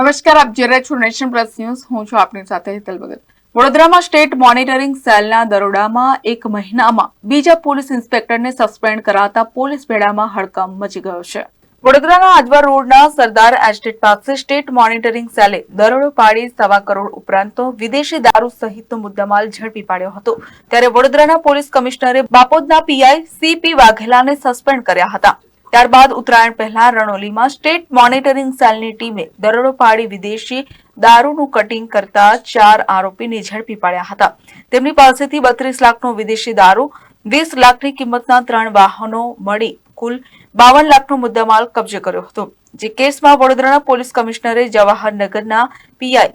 નમસ્કાર, આપ જોઈ રહ્યા છો નેશન પ્લસ ન્યૂઝ. હું છું આપની સાથે હિતલ ભગત. વડોદરામાં સ્ટેટ મોનિટરિંગ સેલના દરોડામાં એક મહિનામાં બીજા પોલીસ ઇન્સ્પેક્ટરને સસ્પેન્ડ કરાતા પોલીસ બેડામાં હડકંપ મચી ગયો છે. વડોદરાના આજવા રોડના સરદાર એસ્ટેટ પાસે સ્ટેટ મોનિટરિંગ સેલે દરોડો પાડી સવા કરોડ ઉપરાંત વિદેશી દારૂ સહિતનો મુદ્દામાલ ઝડપી પાડ્યો હતો. ત્યારે વડોદરાના પોલીસ કમિશનરે બાપોદના પીઆઈ સીપી વાઘેલાને સસ્પેન્ડ કર્યા હતા. ત્યારબાદ ઉત્તરાયણ પહેલા રણોલીમાં સ્ટેટ મોનિટરિંગ સેલની ટીમે દરોડો પાડી વિદેશી દારૂનું કટિંગ કરતા ચાર આરોપીને ઝડપી પાડ્યા હતા. તેમની પાસેથી બત્રીસ લાખનો વિદેશી દારૂ, વીસ લાખની કિંમતના ત્રણ વાહનો મળી કુલ બાવન લાખનો મુદ્દામાલ કબજે કર્યો હતો. જે કેસમાં વડોદરાના પોલીસ કમિશનરે જવાહરનગરના પીઆઈ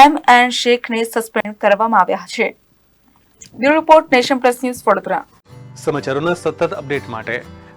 એમ એન શેખને સસ્પેન્ડ કરવામાં આવ્યા છે. Bureau report nation plus news Vadodara. સમાચારોના સતત અપડેટ માટે